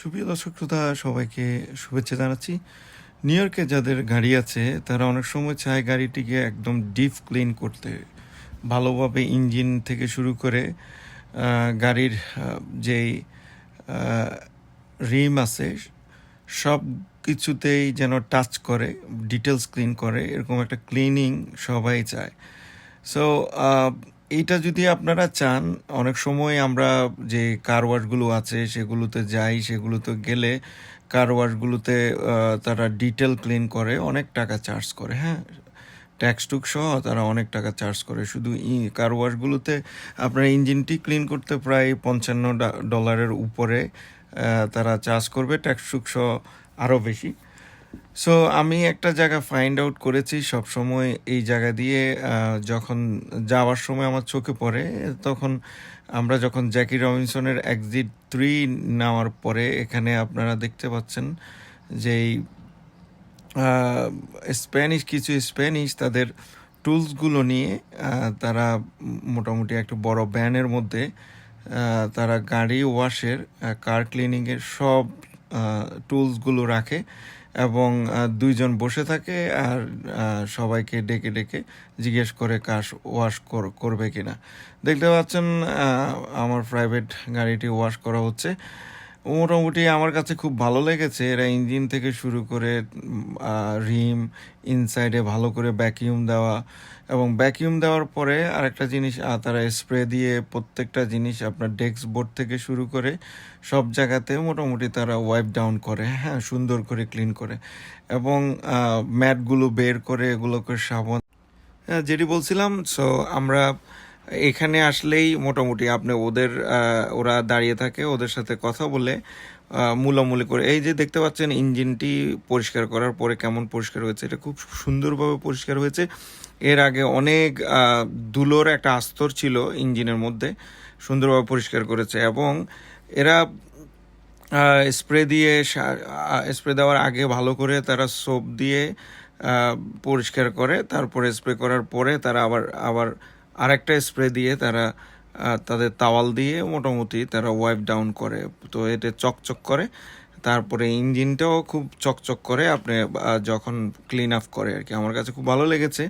সুপ্রিয় দর্শক শ্রোতা, সবাইকে শুভেচ্ছা জানাচ্ছি। নিউ ইয়র্কে যাদের গাড়ি আছে, তারা অনেক সময় চায় গাড়িটিকে একদম ডিপ ক্লিন করতে। ভালোভাবে ইঞ্জিন থেকে শুরু করে গাড়ির যেই রিম আছে, সব কিছুতেই যেন টাচ করে ডিটেলস ক্লিন করে, এরকম একটা ক্লিনিং সবাই চায়। সো এইটা যদি আপনারা চান, অনেক সময় আমরা যে কার ওয়াশগুলো আছে, সেগুলোতে যাই, সেগুলোতে গেলে কার ওয়াশগুলোতে তারা ডিটেল ক্লিন করে, অনেক টাকা চার্জ করে হ্যাঁ? ট্যাক্স টুক সহ তারা অনেক টাকা চার্জ করে। শুধু কার ওয়াশগুলোতে আপনার ইঞ্জিনটি ক্লিন করতে প্রায় পঞ্চান্ন ডলারের উপরে তারা চার্জ করবে ট্যাক্স টুক সহ আরও বেশি। সো আমি একটা জায়গা ফাইন্ড আউট করেছি সব সময় এই জায়গা দিয়ে যখন যাওয়ার সময় আমার চোখে পড়ে, তখন আমরা যখন জ্যাকি রবিনসনের এক্সিট থ্রি নেওয়ার পরে এখানে আপনারা দেখতে পাচ্ছেন যে এই স্প্যানিশ কিছু স্প্যানিশ তাদের টুলসগুলো নিয়ে তারা মোটামুটি একটা বড় ব্যানের মধ্যে তারা গাড়ি ওয়াশের কার ক্লিনিংয়ের সব টুলসগুলো রাখে। এবং দুইজন বসে থাকে আর সবাইকে ডেকে ডেকে জিজ্ঞেস করে কাশ ওয়াশ কর- করবে কিনা। দেখতে পাচ্ছেন আমার প্রাইভেট গাড়িটি ওয়াশ করা হচ্ছে। মোটামুটি আমার কাছে খুব ভালো লেগেছে। এরা ইঞ্জিন থেকে শুরু করে রিম ইনসাইডে ভালো করে ভ্যাকিউম দেওয়া এবং ভ্যাকিউম দেওয়ার পরে আরেকটা জিনিস তারা স্প্রে দিয়ে প্রত্যেকটা জিনিস আপনার ডেস্ক বোর্ড থেকে শুরু করে সব জায়গাতে মোটামুটি তারা ওয়াইপ ডাউন করে হ্যাঁ সুন্দর করে ক্লিন করে এবং ম্যাটগুলো বের করে এগুলোকে সাবান হ্যাঁ যেটি বলছিলাম সো আমরা এখানে আসলেই মোটামুটি আপনি ওদের ওরা দাঁড়িয়ে থাকে, ওদের সাথে কথা বলে মূলামূলি করে। এই যে দেখতে পাচ্ছেন ইঞ্জিনটি পরিষ্কার করার পরে কেমন পরিষ্কার হয়েছে, এটা খুব সুন্দরভাবে পরিষ্কার হয়েছে। এর আগে অনেক ধুলোর একটা আস্তর ছিল ইঞ্জিনের মধ্যে, সুন্দরভাবে পরিষ্কার করেছে এবং এরা স্প্রে দিয়ে স্প্রে দেওয়ার আগে ভালো করে তারা সোপ দিয়ে পরিষ্কার করে, তারপরে স্প্রে করার পরে তারা আবার আবার আরেকটা স্প্রে দিয়ে তারা তাদের তাওয়াল দিয়ে মোটামুটি তারা ওয়াইপ ডাউন করে। তো এতে চকচক করে। তারপরে ইঞ্জিনটাও খুব চকচক করে। আপনি যখন ক্লিন আপ করে আর কি। আমার কাছে খুব ভালো লেগেছে।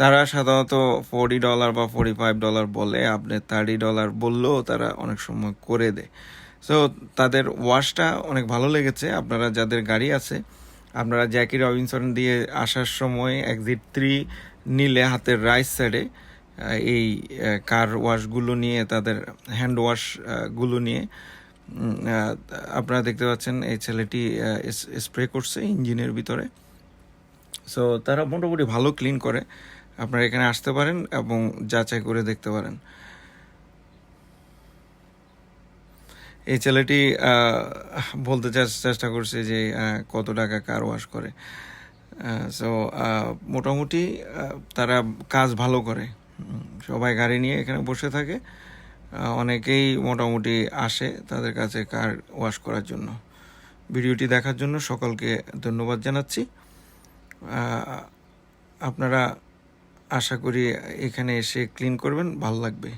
তারা সাধারণত ফোরটি ডলার বা ফোরটি ফাইভ ডলার বলে। আপনি থার্টি ডলার বললেও তারা অনেক সময় করে দেয়। সো তাদের ওয়াশটা অনেক ভালো লেগেছে। আপনারা যাদের গাড়ি আছে, আপনারা জ্যাকি রবিনসন দিয়ে আসার সময় এক্সিট থ্রি নিলে হাতের রাইট সাইডে এই কার ওয়াশগুলো নিয়ে, তাদের হ্যান্ড ওয়াশগুলো নিয়ে আপনারা দেখতে পাচ্ছেন এই ছেলেটি স্প্রে করছে ইঞ্জিনের ভিতরে। সো তারা মোটামুটি ভালো ক্লিন করে। আপনারা এখানে আসতে পারেন এবং যাচাই করে দেখতে পারেন। এই ছেলেটি বলতে চেষ্টা করছে যে কত টাকা কার। ওয়াশ করে সো মোটামুটি তারা কাজ ভালো করে। সবাই গাড়ি নিয়ে এখানে বসে থাকে। অনেকেই মোটামুটি আসে তাদের কাছে কার ওয়াশ করার জন্য। ভিডিওটি দেখার জন্য সকলকে ধন্যবাদ জানাচ্ছি। আপনারা আশা করি এখানে এসে ক্লিন করবেন, ভালো লাগবে।